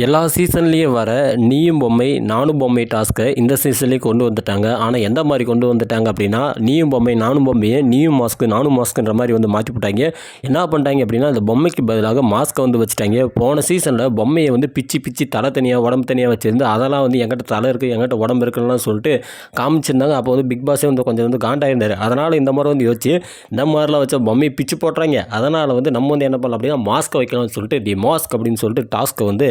எல்லா சீசன்லேயும் வர நீயும் பொம்மை நானும் பொம்மை டாஸ்க்கை இந்த சீசன்லேயும் கொண்டு வந்துட்டாங்க. ஆனால் எந்த மாதிரி கொண்டு வந்துட்டாங்க அப்படின்னா நீயும் பொம்மை நானும் பொம்மையை நீயும் மாஸ்க்கு நானும் மாஸ்க்குன்ற மாதிரி வந்து மாற்றி போட்டாங்க என்ன பண்ணிட்டாங்க அப்படின்னா அந்த பொம்மைக்கு பதிலாக மாஸ்க்கை வந்து வச்சுட்டாங்க. போன சீசனில் பொம்மையை வந்து பிச்சு பிச்சு தலை தனியாக உடம்பு தனியாக வச்சுருந்து அதெல்லாம் வந்து எங்கிட்ட தலை இருக்குது எங்கிட்ட உடம்பு இருக்குன்னு சொல்லிட்டு காமிச்சிருந்தாங்க. அப்போ வந்து பிக் பாஸே வந்து கொஞ்சம் வந்து காண்டாயிருந்தார். அதனால் இந்த மாதிரி வந்து யோசிச்சு இந்த மாதிரிலாம் வச்ச பொம்மையை பிச்சு போட்டுறாங்க. அதனால் வந்து நம்ம வந்து என்ன பண்ணலாம் அப்படின்னா மாஸ்க்கை வைக்கலாம்னு சொல்லிட்டு தி மாஸ்க் அப்படின்னு சொல்லிட்டு டாஸ்க்கை வந்து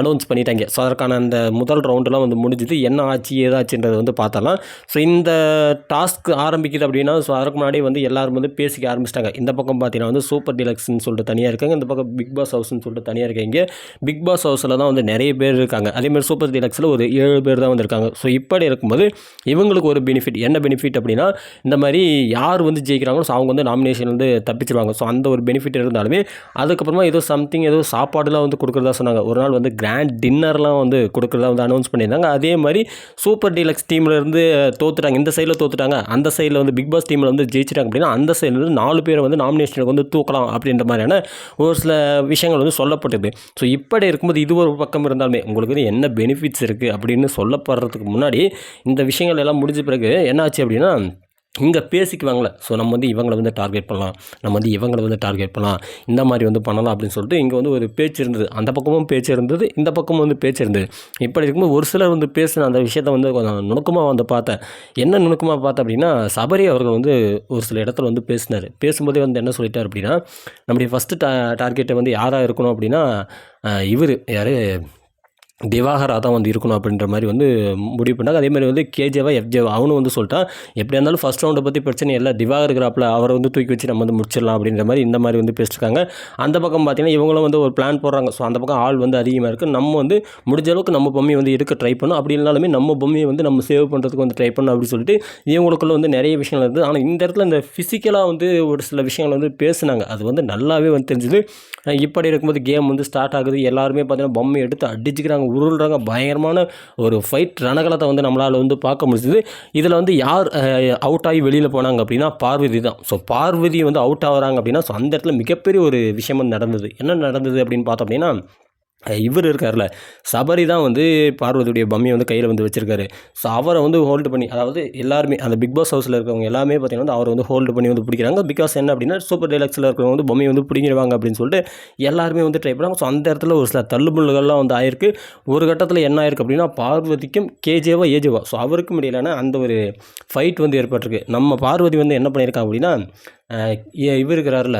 அனௌன்ஸ் பண்ணிட்டாங்க. ஸோ அதற்கான அந்த முதல் ரவுண்டெலாம் வந்து முடிஞ்சுது. என்ன ஆச்சு ஏதாச்சுன்றது வந்து பார்த்தலாம் ஸோ இந்த டாஸ்க் ஆரம்பிக்குது அப்படின்னா ஸோ அதற்கு முன்னாடி வந்து எல்லோரும் வந்து பேசிக்க ஆரம்பிச்சிட்டாங்க. இந்த பக்கம் பார்த்தீங்கன்னா வந்து சூப்பர் டிலக்ஸ்னு சொல்லிட்டு தனியாக இருக்காங்க. இந்த பக்கம் பிக் பாஸ் ஹவுஸ்னு சொல்லிட்டு தனியாக இருக்காங்க. பிக் பாஸ் ஹவுஸில் தான் வந்து நிறைய பேர் இருக்காங்க. அதேமாதிரி சூப்பர் டிலக்ஸில் ஒரு ஏழு பேர் தான் வந்திருக்காங்க ஸோ இப்படி இருக்கும்போது இவங்களுக்கு ஒரு பெனிஃபிட் என்ன பெனிஃபிட் அப்படின்னா இந்த மாதிரி யார் வந்து ஜெயிக்கிறாங்களோ ஸோ அவங்க வந்து நாமினேஷன் வந்து தப்பிச்சிருவாங்க. ஸோ அந்த ஒரு பெனிஃபிட் இருந்தாலுமே அதுக்கப்புறமா ஏதோ சம்திங் ஏதோ சாப்பாடுலாம் வந்து கொடுக்குறதா சொன்னாங்க. ஒரு நாள் வந்து கிராண்ட் டின்னர்லாம் வந்து கொடுக்குறதா வந்து அனௌன்ஸ் பண்ணியிருந்தாங்க. அதே மாதிரி சூப்பர் டீலக்ஸ் டீமில் இருந்து தோத்துட்டாங்க. இந்த சைடில் தோத்துட்டாங்க. அந்த சைடில் வந்து பிக் பாஸ் டீமில் வந்து ஜெயிச்சிட்டாங்க அப்படின்னா அந்த சைடில் இருந்து நாலு பேரை வந்து நாமினேஷனுக்கு வந்து தூக்கலாம் அப்படின்ற மாதிரியான ஒரு சில விஷயங்கள் வந்து சொல்லப்பட்டது. ஸோ இப்படி இருக்கும்போது இது ஒரு பக்கம் இருந்தாலுமே உங்களுக்கு வந்து என்ன பெனிஃபிட்ஸ் இருக்குது அப்படின்னு சொல்லப்படுறதுக்கு முன்னாடி இந்த விஷயங்கள் எல்லாம் முடிஞ்ச பிறகு என்னாச்சு அப்படின்னா இங்கே பேசிக்குவாங்களே ஸோ நம்ம வந்து இவங்களை வந்து டார்கெட் பண்ணலாம். நம்ம வந்து இவங்களை வந்து டார்கெட் பண்ணலாம். இந்த மாதிரி வந்து பண்ணலாம் அப்படின்னு சொல்லிட்டு இங்கே வந்து ஒரு பேச்சு இருந்தது. அந்த பக்கமும் பேச்சு இருந்தது. இந்த பக்கமும் வந்து பேச்சு இருந்தது. இப்படி இருக்கும்போது ஒரு சிலர் வந்து பேசின அந்த விஷயத்த வந்து கொஞ்சம் நுணுக்கமாக வந்து பார்த்தேன். என்ன நுணுக்கமாக பார்த்தேன் அப்படின்னா சபரி அவர்கள் வந்து ஒரு சில இடத்துல வந்து பேசினார். பேசும்போதே வந்து என்ன சொல்லிட்டார் அப்படின்னா நம்முடைய ஃபஸ்ட்டு டா டார்கெட்டை வந்து யாராக இருக்கணும் அப்படின்னா இவர். யார்? திவாகரா தான் வந்து இருக்கணும் அப்படின்ற மாதிரி வந்து முடிவு பண்ணாங்க அதே மாதிரி வந்து கேஜேவா எஃப்ஜேவா அவனும் வந்து சொல்லிட்டான். எப்படியா இருந்தாலும் ஃபஸ்ட் ரவுண்டை பற்றி பிரச்சனை இல்லை. திவாகர் இருக்கிறாப்புல அவரை வந்து தூக்கி வச்சு நம்ம வந்து முடிச்சிடலாம் அப்படின்ற மாதிரி இந்த மாதிரி வந்து பேசிருக்காங்க. அந்த பக்கம் பார்த்தீங்கன்னா இவங்களும் வந்து ஒரு பிளான் போடுறாங்க. ஸோ அந்த பக்கம் ஆள் வந்து அதிகமாக இருக்குது நம்ம வந்து முடிஞ்ச அளவுக்கு நம்ம பொம்மையை வந்து எடுக்க ட்ரை பண்ணணும். அப்படி இல்லைனாலுமே நம்ம பொம்மையை வந்து நம்ம சேவ் பண்ணுறதுக்கு வந்து ட்ரை பண்ணணும் அப்படின்னு சொல்லிட்டு இவங்களுக்குள்ள வந்து நிறைய விஷயங்கள் இருக்குது ஆனால் இந்த இடத்துல இந்த ஃபிசிக்கலாக வந்து ஒரு சில விஷயங்கள் வந்து பேசுனாங்க. அது வந்து நல்லாவே வந்து தெரிஞ்சுது. இப்படி இருக்கும்போது கேம் வந்து ஸ்டார்ட் ஆகுது. எல்லாருமே பார்த்தீங்கன்னா பொம்மை எடுத்து அடிச்சுக்கிறாங்க. உருள்றாங்க. பயங்கரமான ஒரு ஃபைட் ரணகலத்தை வந்து நம்மளால் வந்து பார்க்க முடிஞ்சுது. இதில் வந்து யார் அவுட் ஆகி வெளியில் போனாங்க அப்படின்னா பார்வதி தான். ஸோ பார்வதி வந்து அவுட் ஆகுறாங்க அப்படின்னா ஸோ அந்த இடத்துல மிகப்பெரிய ஒரு விஷயம் நடந்தது. என்ன நடந்தது அப்படின்னு பார்த்தோம் அப்படின்னா இவர் இருக்கார்ல சபரி தான் வந்து பார்வதியுடைய பம்மியை வந்து கையில் வந்து வச்சுருக்காரு. ஸோ அவரை வந்து ஹோல்டு பண்ணி அதாவது எல்லாருமே அந்த பிக் பாஸ் ஹவுஸில் இருக்கிறவங்க எல்லாமே பார்த்திங்கன்னா வந்து அவரை வந்து ஹோல்டு பண்ணி வந்து பிடிக்கிறாங்க. பிகாஸ் என்ன அப்படின்னா சூப்பர் டெலக்ஸில் இருக்கிறவங்க வந்து பொம்மையை வந்து பிடிங்கிடுவாங்க அப்படின்னு சொல்லிட்டு எல்லாருமே வந்து ட்ரை பண்ணாங்க ஸோ அந்த இடத்துல ஒரு சில தள்ளுபுள்ளுகள்லாம் வந்து ஆயிருக்கு. ஒரு கட்டத்தில் என்ன ஆயிருக்கு அப்படின்னா பார்வதிக்கும் கேஜேவா ஏஜேவா. ஸோ அவருக்கும் இடையிலான அந்த ஒரு ஃபைட் வந்து ஏற்பட்டிருக்கு. நம்ம பார்வதி வந்து என்ன பண்ணியிருக்காங்க அப்படின்னா இவர் இருக்கிறார்ல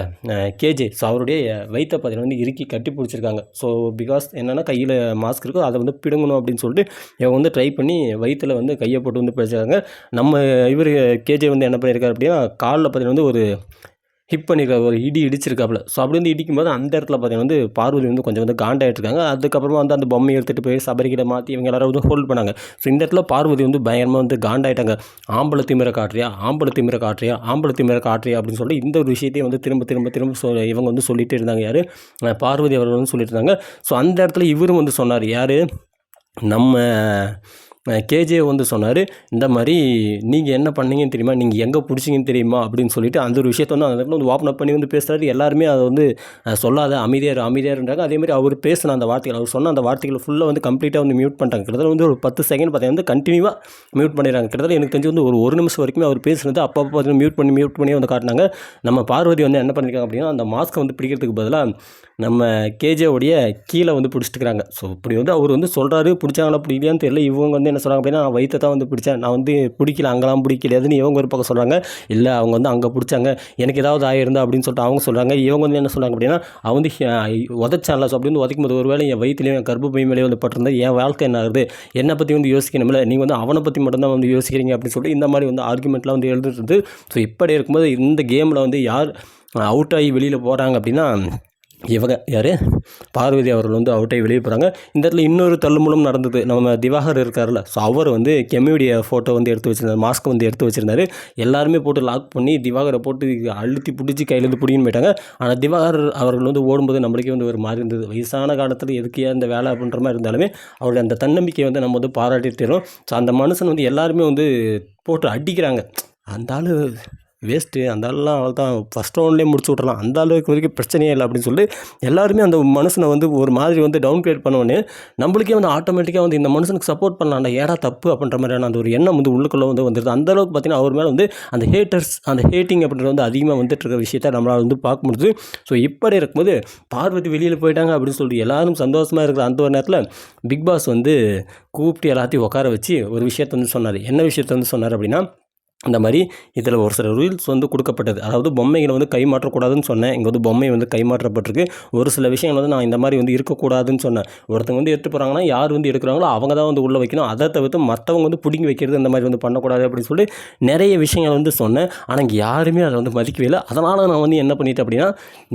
கேஜே. ஸோ அவருடைய வயிற்றை பார்த்தீங்கன்னா வந்து இறுக்கி கட்டி பிடிச்சிருக்காங்க. ஸோ பிகாஸ் என்னென்னா கையில் மாஸ்க் இருக்கோ அதை வந்து பிடுங்கணும் அப்படின்னு சொல்லிட்டு இவங்க வந்து ட்ரை பண்ணி வயிற்றில் வந்து கையை போட்டு வந்து பிடிச்சிருக்காங்க நம்ம இவர் கேஜே வந்து என்ன பண்ணியிருக்காரு அப்படின்னா காலில் பார்த்தீங்கன்னா வந்து ஒரு ஹிட் பண்ணியிருக்காரு ஒரு இடி இடிச்சிருக்காப்புல. ஸோ அப்படி வந்து இடிக்கும்போது அந்த இடத்துல பார்த்தீங்கன்னா வந்து பார்வதி வந்து கொஞ்சம் வந்து காண்டாயிட்டிருக்காங்க. அதுக்கப்புறமா வந்து அந்த பொம்மையை எடுத்துகிட்டு போய் சபரிக்கிட்ட மாற்றி இவங்க எல்லாரும் வந்து ஹோல்ட் பண்ணாங்க. ஸோ இந்த இடத்துல பார்வதி வந்து பயங்கரமாக வந்து காண்டாயிட்டாங்க. ஆம்பளை திமிர காட்டுறியா? ஆம்பளை திமிர காட்டுறியா? ஆம்பளை திமிர காட்டுறியா? அப்படின்னு சொல்லி இந்த ஒரு விஷயத்தையும் வந்து திரும்ப திரும்ப திரும்ப சொ இவங்க வந்து சொல்லிகிட்டே இருந்தாங்க. யார்? பார்வதி அவர்கள் வந்து சொல்லிட்டு இருந்தாங்க. ஸோ அந்த இடத்துல இவரும் வந்து சொன்னார். யார்? நம்ம கேஜே வந்து சொன்னார் இந்த மாதிரி நீங்கள் என்ன பண்ணீங்கன்னு தெரியுமா நீங்கள் எங்கே பிடிச்சிங்கன்னு தெரியுமா அப்படின்னு சொல்லிட்டு அந்த ஒரு விஷயத்த வந்து அந்த இடத்துல வந்து ஓப்பன் அப் பண்ணி வந்து பேசுகிறாரு எல்லாருமே அதை வந்து சொல்லாத அமைதியார் அமைதியாருன்றாங்க. அதேமாதிரி அவர் பேசின அந்த வார்த்தைகள் அவர் சொன்ன அந்த வார்த்தைகளை ஃபுல்லாக வந்து கம்ப்ளீட்டாக வந்து மியூட் பண்ணிட்டாங்க. கிட்டத்தட்ட வந்து ஒரு பத்து செகண்ட் பார்த்தீங்கன்னா வந்து கண்டினியூவாக மியூட் பண்ணிடுறாங்க. கிட்டத்தட்ட எனக்கு தெரிஞ்சு வந்து ஒரு ஒரு நிமிஷம் வரைக்கும் அவர் பேசுனது அப்பப்போ பார்த்தீங்கன்னா மியூட் பண்ணி மியூட் பண்ணி வந்து காட்டினாங்க. நம்ம பார்வதி வந்து என்ன பண்ணியிருக்காங்க அப்படின்னா அந்த மாஸ்க்கை வந்து பிடிக்கிறதுக்கு பதிலாக நம்ம கேஜேவுடைய கீழே வந்து பிடிச்சிட்டுக்கிறாங்க ஸோ இப்படி வந்து அவர் வந்து சொல்கிறாரு பிடிச்சாங்களா பிடிக்கலையான்னு தெரியல. இவங்க வந்து என்ன சொல்கிறாங்க அப்படின்னா நான் வயிற்றை தான் வந்து பிடிச்சேன். நான் வந்து பிடிக்கல அங்கெல்லாம் பிடிக்கலையாதுன்னு இவங்க ஒரு பக்கம் சொல்கிறாங்க இல்லை அவங்க வந்து அங்கே பிடிச்சாங்க. எனக்கு ஏதாவது ஆயிருந்தா அப்படின்னு சொல்லிட்டு அவங்க சொல்கிறாங்க இவங்க வந்து என்ன சொல்கிறாங்க அப்படின்னா அவன் வந்து உதச்சான்ல. ஸோ அப்படின்னு வந்து உதைக்கும் போது ஒருவேளை என் வயிற்றுலையும் என் கர்ப்பப்பை மேலே வந்து பட்டிருந்தா என் வாழ்க்கை என்ன ஆகுது? என்னை பற்றி வந்து யோசிக்கணும்ல. நீங்கள் வந்து அவனை பற்றி மட்டும்தான் வந்து யோசிக்கிறீங்க அப்படின்னு சொல்லிட்டு இந்த மாதிரி வந்து ஆர்குமெண்ட்லாம் வந்து எழுதுறது ஸோ இப்படி இருக்கும்போது இந்த கேமில் வந்து யார் அவுட் ஆகி வெளியில் போகிறாங்க அப்படின்னா இவங்க யார்? பார்வதி அவர்கள் வந்து அவுட்டை வெளியே போகிறாங்க இந்த இடத்துல இன்னொரு தள்ளுமுலம் நடந்தது. நம்ம திவாகர் இருக்கார்ல ஸோ அவர் வந்து கெமியுடைய ஃபோட்டோ வந்து எடுத்து வச்சிருந்தார். மாஸ்க் வந்து எடுத்து வச்சிருந்தாரு. எல்லாருமே போட்டு லாக் பண்ணி திவாகரை போட்டு அழுத்தி பிடிச்சி கையிலேருந்து பிடின்னு போயிட்டாங்க. ஆனால் திவாகர் அவர்கள் வந்து ஓடும்போது நம்மளுக்கே வந்து ஒரு மாதிரி இருந்தது. வயசான காலத்தில் எதுக்கே அந்த வேலை அப்படின்ற மாதிரி இருந்தாலுமே அவருடைய அந்த தன்னம்பிக்கையை வந்து நம்ம வந்து பாராட்டி தரும் ஸோ அந்த மனுஷன் வந்து எல்லாருமே வந்து போட்டு அடிக்கிறாங்க. அந்த ஆள் வேஸ்ட்டு அந்த ஆள்லாம் அவள் தான் ஃபஸ்ட் ரவுண்ட்லேயே முடிச்சு விட்றலாம் அந்த அளவுக்கு வரைக்கும் பிரச்சனையே இல்லை அப்படின்னு சொல்லிட்டு எல்லாருமே அந்த மனுஷனை வந்து ஒரு மாதிரி வந்து டவுன் கிரேட் பண்ணோன்னே நம்மளுக்கே வந்து ஆட்டோமேட்டிக்காக வந்து இந்த மனுஷனுக்கு சப்போர்ட் பண்ணலாம்டா ஏடா தப்பு அப்படின்ற மாதிரியான அந்த ஒரு எண்ணம் வந்து உள்ளுக்குள்ளே வந்து வந்துடுது அந்த அளவுக்கு பார்த்தீங்கன்னா அவர் மேலே வந்து அந்த ஹேட்டர்ஸ் அந்த ஹேட்டிங் அப்படின்றது வந்து அதிகமாக வந்துட்டு இருக்க விஷயத்த நம்மளால் வந்து பார்க்க முடியுது ஸோ இப்படி இருக்கும்போது பார்வதி வெளியில் போயிட்டாங்க அப்படின்னு சொல்லிட்டு எல்லாரும் சந்தோஷமாக இருக்கிற அந்த ஒரு நேரத்தில் பிக் பாஸ் வந்து கூப்பிட்டு எல்லாத்தையும் உட்கார வச்சு ஒரு விஷயத்த வந்து சொன்னார். என்ன விஷயத்த வந்து சொன்னார் அப்படின்னா அந்த மாதிரி இதில் ஒரு சில ரூல்ஸ் வந்து கொடுக்கப்பட்டது. அதாவது பொம்மைகளை வந்து கைமாற்றக்கூடாதுன்னு சொன்னேன். இங்கே வந்து பொம்மை வந்து கைமாற்றப்பட்டிருக்கு. ஒரு சில விஷயங்கள் வந்து நான் இந்த மாதிரி வந்து இருக்கக்கூடாதுன்னு சொன்னேன். ஒருத்தங்க வந்து எடுத்து போகிறாங்கன்னா யார் வந்து எடுக்கிறாங்களோ அவங்க தான் வந்து உள்ளே வைக்கணும். அதை தவிர்த்து மற்றவங்க வந்து பிடுங்கி வைக்கிறது இந்த மாதிரி வந்து பண்ணக்கூடாது அப்படின்னு சொல்லி நிறைய விஷயங்கள் வந்து சொன்னேன். ஆனால் இங்கே யாருமே அதை வந்து மதிக்கவே இல்லை. அதனால் நான் வந்து என்ன பண்ணிட்டேன் அப்படின்னா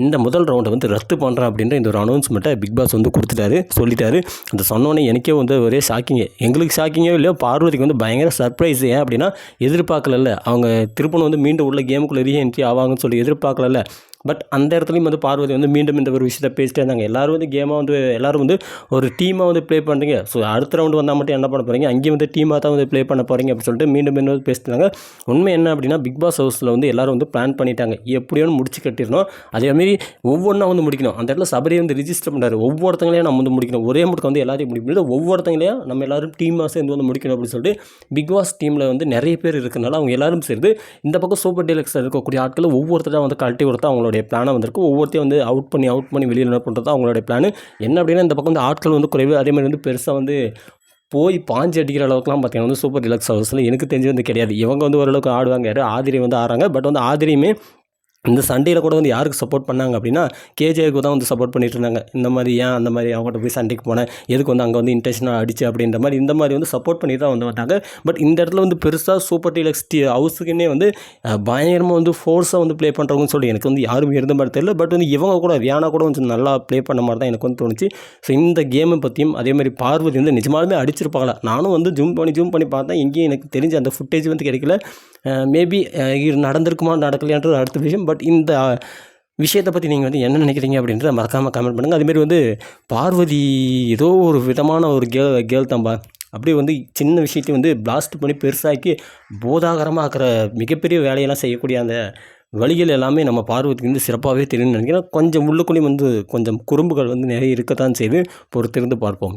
இந்த முதல் ரவுண்டை வந்து ரத்து பண்ணுறேன் அப்படின்ற இந்த ஒரு அனௌன்ஸ்மெண்ட்டை பிக் பாஸ் வந்து கொடுத்துட்டாரு சொல்லிட்டாரு. அந்த சொன்னோன்னே எனக்கே வந்து ஒரே ஷாக்கிங்கு எங்களுக்கு ஷாக்கிங்கோ இல்லையோ பார்வதிக்கு வந்து பயங்கர சர்ப்ரைஸ் ஏன் அப்படின்னா எதிர்பார்க்கல அவங்க திருப்பணம் வந்து மீண்டும் உள்ள கேமுக்குள்ளே ரீஎன்ட்ரி ஆவாங்கன்னு சொல்லி எதிர்பார்க்கல பட் அந்த இடத்துலையும் வந்து பார்வதி வந்து மீண்டும் இந்த ஒரு விஷயத்தை பேசிட்டே இருந்தாங்க. எல்லோரும் வந்து கேமாக வந்து எல்லாரும் வந்து ஒரு டீமாக வந்து ப்ளே பண்ணுறீங்க ஸோ அடுத்த ரவுண்டு வந்தால் மட்டும் என்ன பண்ண போகிறீங்க அங்கேயும் வந்து டீமாக தான் வந்து ப்ளே பண்ண போகிறீங்க அப்படின்னு சொல்லிட்டு மீண்டும் மீண்டும் வந்து பேசிட்டாங்க. உண்மை என்ன அப்படின்னா பிக் பாஸ் ஹவுஸில் வந்து எல்லாரும் வந்து பிளான் பண்ணிட்டாங்க. எப்படியோ முடிச்சு கட்டிடணும். அதேமாரி ஒவ்வொன்றா வந்து முடிக்கணும். அந்த இடத்துல சபரியை வந்து ரிஜிஸ்டர் பண்ணுறாரு ஒவ்வொருத்தங்களையும் நம்ம வந்து முடிக்கணும். ஒரே முட்டுக்கு வந்து எல்லாத்தையும் முடிக்க முடியாது ஒவ்வொருத்தங்களையும் நம்ம எல்லாரும் டீமாக சேர்ந்து வந்து முடிக்கணும் அப்படின்னு சொல்லிட்டு பிக் பாஸ் டீமில் வந்து நிறைய பேர் இருக்கிறனால அவங்க எல்லாரும் சேர்ந்து இந்த பக்கம் சூப்பர் டீலக்ஸில் இருக்கக்கூடிய ஆட்களை ஒவ்வொருத்தராக வந்து கழட்டி கொடுத்தா அவங்களுடைய பிளானை வந்திருக்கு ஒவ்வொருத்தையும் வந்து அவுட் பண்ணி அவுட் பண்ணி வெளியில் என்ன பண்ணுறது அவங்களுடைய பிளான் என்ன அப்படின்னா இந்த பக்கம் வந்து ஆட்கள் வந்து குறைவு. அதே மாதிரி வந்து பெருசாக வந்து போய் பாஞ்சு அடிக்கிற அளவுக்குலாம் பார்த்தீங்கன்னா வந்து சூப்பர் டிலக்ஸ் ஹவுஸில் எனக்கு தெரிஞ்சு வந்து கிடையாது. இவங்க வந்து ஓரளவுக்கு ஆடுவாங்க யார் ஆதிரி வந்து ஆடுறாங்க. பட் வந்து ஆதிரியுமே இந்த சண்டையில் கூட வந்து யாருக்கு சப்போர்ட் பண்ணாங்க அப்படின்னா கேஜேக்கு தான் வந்து சப்போர்ட் பண்ணிட்டு இருந்தாங்க. இந்த மாதிரி ஏன் அந்த மாதிரி அவங்ககிட்ட போய் சண்டைக்கு போனேன்? எதுக்கு வந்து அங்கே வந்து இன்டென்ஷனாக அடிச்சு அப்படின்ற மாதிரி இந்த மாதிரி வந்து சப்போர்ட் பண்ணி தான் வந்து வந்தாங்க. பட் இந்த இடத்துல வந்து பெருசாக சூப்பர் டீலக்ஸ் ஹவுஸுக்குன்னே வந்து பயங்கரமாக வந்து ஃபோர்ஸாக வந்து ப்ளே பண்ணுறவங்கன்னு சொல்லி எனக்கு வந்து யாரும் இருந்த மாதிரி தெரியல. பட் வந்து இவங்க கூட வியானா கூட கொஞ்சம் நல்லா ப்ளே பண்ண மாதிரி தான் எனக்கு வந்து தோணுச்சு. ஸோ இந்த கேமை பற்றியும் அதே மாதிரி பார்வதி வந்து நிஜமாலுமே அடிச்சிருப்பாங்களா? நானும் வந்து ஜூம் பண்ணி ஜூம் பண்ணி பார்த்தேன். எங்கேயும் எனக்கு தெரிஞ்ச அந்த ஃபுட்டேஜ் வந்து கிடைக்கல. மேபி இது நடந்திருக்குமா நடக்கலையான்றது அடுத்த விஷயம். பட் இந்த விஷயத்தை பற்றி நீங்கள் வந்து என்ன நினைக்கிறீங்க அப்படின்றத மறக்காமல் கமெண்ட் பண்ணுங்கள் அதுமாரி வந்து பார்வதி ஏதோ ஒரு விதமான ஒரு கேள் கேள் தம்பா. அப்படியே வந்து சின்ன விஷயத்தையும் வந்து பிளாஸ்ட் பண்ணி பெருசாக்கி போதாகரமாக ஆக்கிற மிகப்பெரிய வேலையெல்லாம் செய்யக்கூடிய அந்த வழிகள் எல்லாமே நம்ம பார்வதிக்கு வந்து சிறப்பாகவே தெரியும்னு நினைக்கிறேன். கொஞ்சம் உள்ளுக்குள்ளேயும் வந்து கொஞ்சம் குறும்புகள் வந்து நிறைய இருக்கத்தான் செய்து பொறுத்திருந்து பார்ப்போம்.